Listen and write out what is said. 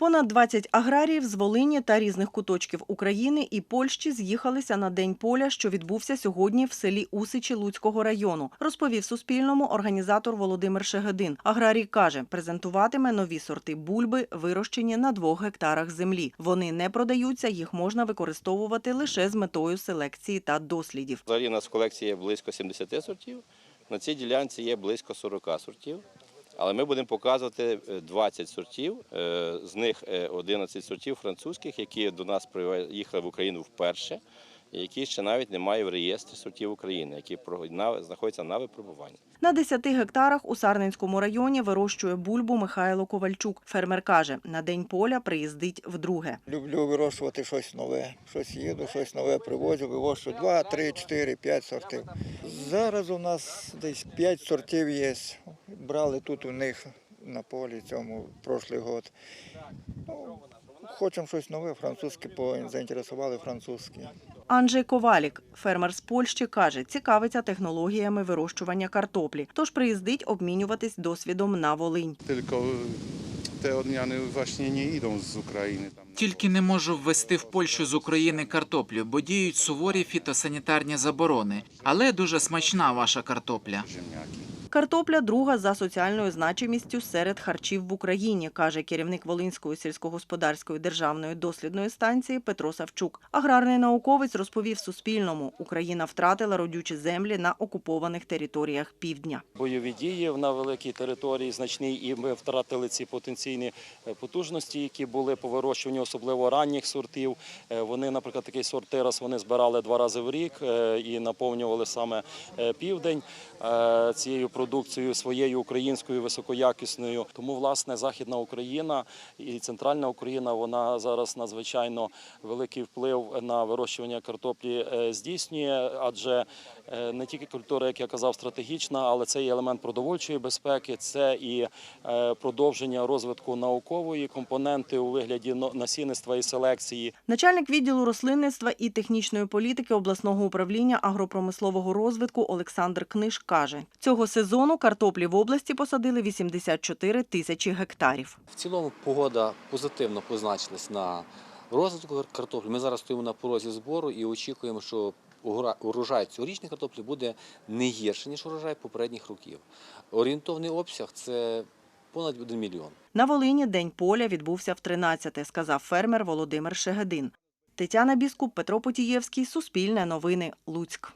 Понад 20 аграріїв з Волині та різних куточків України і Польщі з'їхалися на День поля, що відбувся сьогодні в селі Усичі Луцького району, розповів Суспільному організатор Володимир Шегедин. Аграрій каже, презентуватиме нові сорти бульби, вирощені на двох гектарах землі. Вони не продаються, їх можна використовувати лише з метою селекції та дослідів. Взагалі у нас в є близько 70 сортів. На цій ділянці є близько 40 сортів. Але ми будемо показувати е, 20 сортів, е, з них е, 11 сортів французьких, які до нас приїхали в Україну вперше, які ще навіть немає в реєстрі сортів України, які знаходяться на випробуванні. На 10 гектарах у Сарненському районі вирощує бульбу Михайло Ковальчук. Фермер каже, на День поля приїздить вдруге. Люблю вирощувати щось нове. Щось їду, щось нове привозю, вивожу 2, 3, 4, 5 сортів. Зараз у нас десь 5 сортів є. Брали тут у них на полі цьому прошлий год. Ну, хочемо щось нове, французьке, бо заінтересували французькі. Анджей Ковалік, фермер з Польщі, каже, цікавиться технологіями вирощування картоплі, тож приїздить обмінюватись досвідом на Волинь. Tylko te odmiany właśnie nie idą z Ukrainy. Tam Тільки не можу ввести в Польщу з України картоплю, бо діють суворі фітосанітарні заборони. Але дуже смачна ваша картопля. Картопля друга за соціальною значимістю серед харчів в Україні, каже керівник Волинської сільськогосподарської державної дослідної станції Петро Савчук. Аграрний науковець розповів Суспільному, Україна втратила родючі землі на окупованих територіях півдня. бойові дії на великій території значні, і ми втратили ці потенційні е, потужності, які були по вирощуванню, особливо ранніх сортів. Е, Вони, наприклад, такий сорт тирас вони збирали два рази в рік е, і наповнювали саме південь цією продукцією своєю українською високоякісною. Тому, власне, Західна Україна і Центральна Україна вона зараз надзвичайно великий вплив на вирощування картоплі е, здійснює, адже е, не тільки культура, як я казав, стратегічна, але це і елемент продовольчої безпеки, це і е, продовження розвитку наукової компоненти у вигляді насінництва і селекції. Начальник відділу рослинництва і технічної політики обласного управління агропромислового розвитку Олександр Книж каже, цього сезону картоплі в області посадили 84 тисячі гектарів. В цілому погода позитивно позначилась на розвитку картоплі. Ми зараз стоїмо на порозі збору і очікуємо, що урожай цьогорічної картоплі буде не гірше, ніж урожай попередніх років. Орієнтовний обсяг це понад 1 мільйон. На Волині День поля відбувся в 13-те, сказав фермер Володимир Шегедин. Тетяна Біскуп, Петро Потієвський, Суспільне новини, Луцьк.